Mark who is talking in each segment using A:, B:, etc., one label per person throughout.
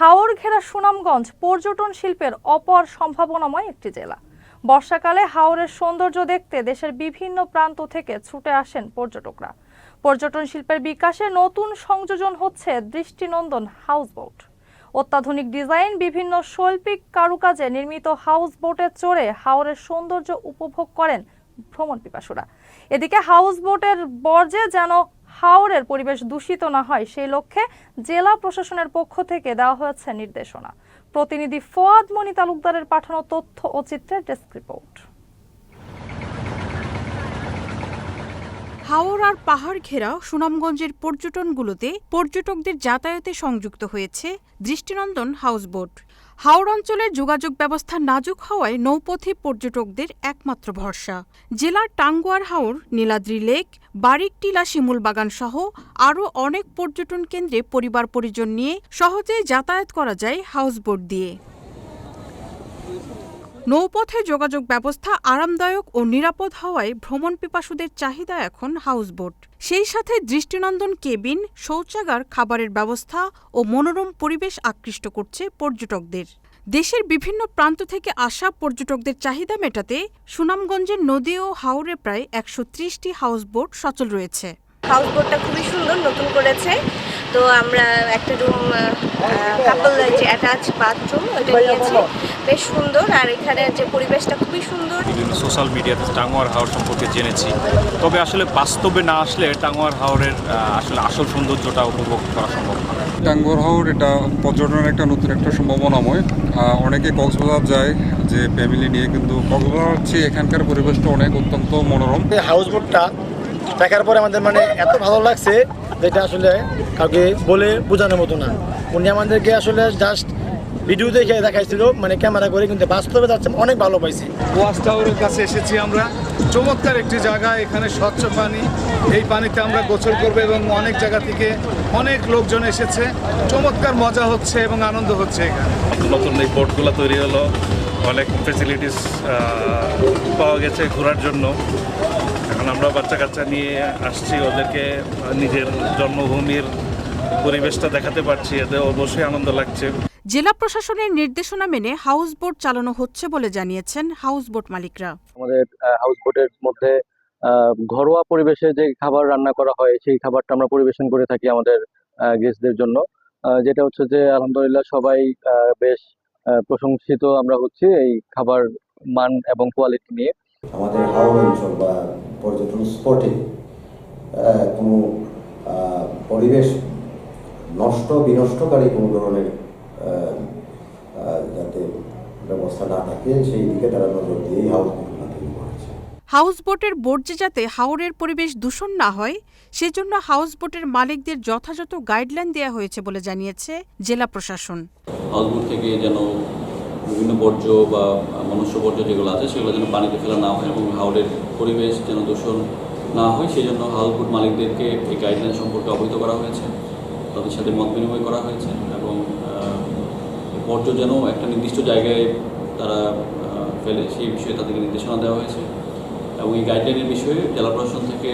A: হাওর ঘেরা সুনামগঞ্জ পর্যটন শিল্পের অপর সম্ভাবনাময় একটি জেলা। বর্ষাকালে হাওরের সৌন্দর্য দেখতে দেশের বিভিন্ন প্রান্ত থেকে ছুটে আসেন পর্যটকরা। পর্যটন শিল্পের বিকাশে নতুন সংযোজন হচ্ছে দৃষ্টিনন্দন হাউসবোট। অত্যাধুনিক ডিজাইন, বিভিন্ন শৈল্পিক কারুকাজে নির্মিত হাউস বোটে চড়ে হাওরের সৌন্দর্য উপভোগ করেন ভ্রমণ পিপাসুরা এদিকে হাউস বোটের বর্জ্যে যেন হাওরের পরিবেশ দূষিত না হয় সেই লক্ষ্যে জেলা প্রশাসনের পক্ষ থেকে দেওয়া হয়েছে নির্দেশনা। প্রতিনিধি ফোয়াদ মনি তালুকদারের পাঠানো তথ্য ও চিত্রের ডেস্ক রিপোর্ট।
B: হাওর আর পাহাড় ঘেরা সুনামগঞ্জের পর্যটনগুলোতে পর্যটকদের যাতায়াতে সংযুক্ত হয়েছে দৃষ্টিনন্দন হাউসবোট। হাওড় অঞ্চলের যোগাযোগ ব্যবস্থা নাজুক হওয়ায় নৌপথে পর্যটকদের একমাত্র ভরসা। জেলার টাঙ্গুয়ার হাওর, নীলাদ্রি লেক বারিকটিলা শিমুল বাগান সহ আরও অনেক পর্যটন কেন্দ্রে পরিবার পরিজন নিয়ে সহজে যাতায়াত করা যায় হাউসবোট দিয়ে। নৌপথে যোগাযোগ ব্যবস্থা আরামদায়ক ও নিরাপদ হওয়ায় ভ্রমণ পিপাসুদের চাহিদা এখন হাউসবোট। সেই সাথে দৃষ্টিনন্দন কেবিন, শৌচাগার, খাবারের ব্যবস্থা ও মনোরম পরিবেশ আকৃষ্ট করছে পর্যটকদের। দেশের বিভিন্ন প্রান্ত থেকে আসা পর্যটকদের চাহিদা মেটাতে সুনামগঞ্জের নদী ও হাওরে প্রায় একশো ত্রিশটি হাউসবোট সচল রয়েছে।
C: হাউস বোটটা খুবই সুন্দর, নতুন করেছে। তো আমরা একটা রুম কাপল যে অ্যাটাচ বাথরুম ওটা নিয়েছি। বেশ সুন্দর আর এখানে যে পরিবেশটা খুবই সুন্দর।
D: সোশ্যাল মিডিয়াতে টাঙ্গুয়ার হাওর সম্পর্কে জেনেছি। তবে আসলে বাস্তবে না আসলে টাঙ্গুয়ার হাওরের আসলে আসল সৌন্দর্যটা উপভোগ করা সম্ভব না।
E: টাঙ্গর হাওর এটা পর্যটনের একটা নতুন একটা সম্ভাবনাময়। অনেকে কক্সবাজার যায় যে ফ্যামিলি নিয়ে কিন্তু কক্সবাজার হচ্ছে এখানকার পরিবেশটা অনেক অত্যন্ত মনোরম।
F: এই হাউস বোটটা দেখার পরে আমাদের মানে এত ভালো লাগছে যেটা আসলে কাউকে বলে বোঝানোর মতো না। উনি আমাদেরকে আসলে জাস্ট ভিডিও দেখে দেখাইছিল মানে ক্যামেরা করে কিন্তু বাস্তবে যাচ্ছে অনেক ভালো পাইছি।
G: ওয়াচ টাওয়ারের কাছে এসেছি আমরা। চমৎকার একটি জায়গা এখানে স্বচ্ছ পানি। এই পানিতে আমরা গোসল করব এবং অনেক জায়গা থেকে অনেক লোকজন এসেছে। চমৎকার মজা হচ্ছে এবং আনন্দ হচ্ছে এখানে।
D: নতুন এই বোটগুলো তৈরি হলো। অনেক ফেসিলিটিস পাওয়া গেছে ঘোরার জন্য। এখন আমরা বাচ্চা কাচ্চা নিয়ে আসছি ওদেরকে নিজের জন্মভূমির পরিবেশটা দেখাতে পারছি এতে অবশ্যই আনন্দ লাগছে।
B: জেলা প্রশাসনের নির্দেশনা মেনে হাউস বোট চালানো হচ্ছে বলে জানিয়েছেন হাউস বোট মালিকরা।
H: আমাদের হাউস বোটের মধ্যে আহ, ঘরোয়া পরিবেশে যে খাবার রান্না করা হয় সেই খাবারটা আমরা পরিবেশন করে থাকি আমাদের গেস্টদের জন্য। আহ, যেটা হচ্ছে যে আলহামদুলিল্লাহ সবাই আহ, বেশ আহ, প্রশংসিত আমরা হচ্ছি এই খাবার মান এবং কোয়ালিটি নিয়ে।
I: আমাদের হাওড় অঞ্চল বা পর্যটন স্পটে কোনো পরিবেশ নষ্ট বিনষ্টকারী কোনো ধরনের যাতে ব্যবস্থা না থাকে সেই দিকে তারা নজর দিয়েই হাউস করেছে।
B: হাউসবোটের বর্জ্যে যাতে হাওরের পরিবেশ দূষণ না হয় সেজন্য হাউসবোটের মালিকদের যথাযথ গাইডলাইন দেওয়া হয়েছে বলে জানিয়েছে জেলা প্রশাসন।
J: হাউসবোট থেকে যেন বিভিন্ন বর্জ্য বা মনুষ্য বর্জ্য যেগুলো আছে, সেগুলো যেন পানিতে ফেলা না হয় এবং হাওড়ের পরিবেশ যেন দূষণ না হয় সেই জন্য হাউসবোট মালিকদেরকে এই গাইডলাইন সম্পর্কে অবহিত করা হয়েছে, তাদের সাথে মত বিনিময় করা হয়েছে এবং বর্জ্য যেন একটা নির্দিষ্ট জায়গায় তারা ফেলে, সেই বিষয়ে তাদেরকে নির্দেশনা দেওয়া হয়েছে এবং এই গাইডলাইনের বিষয়ে জেলা প্রশাসন থেকে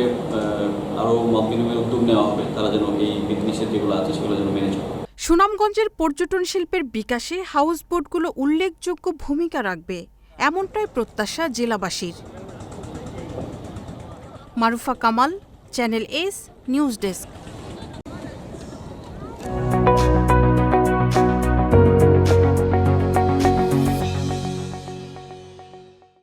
J: আরও মত বিনিময়ের উদ্যোগ নেওয়া হবে, তারা যেন এই বিধিনিষেধ যেগুলো আছে সেগুলো যেন মেনে চলে।
B: সুনামগঞ্জের পর্যটন শিল্পের বিকাশে হাউস বোটগুলো উল্লেখযোগ্য ভূমিকা রাখবে, এমনটাই প্রত্যাশা জেলাবাসীর। Marufa Kamal channel S news desk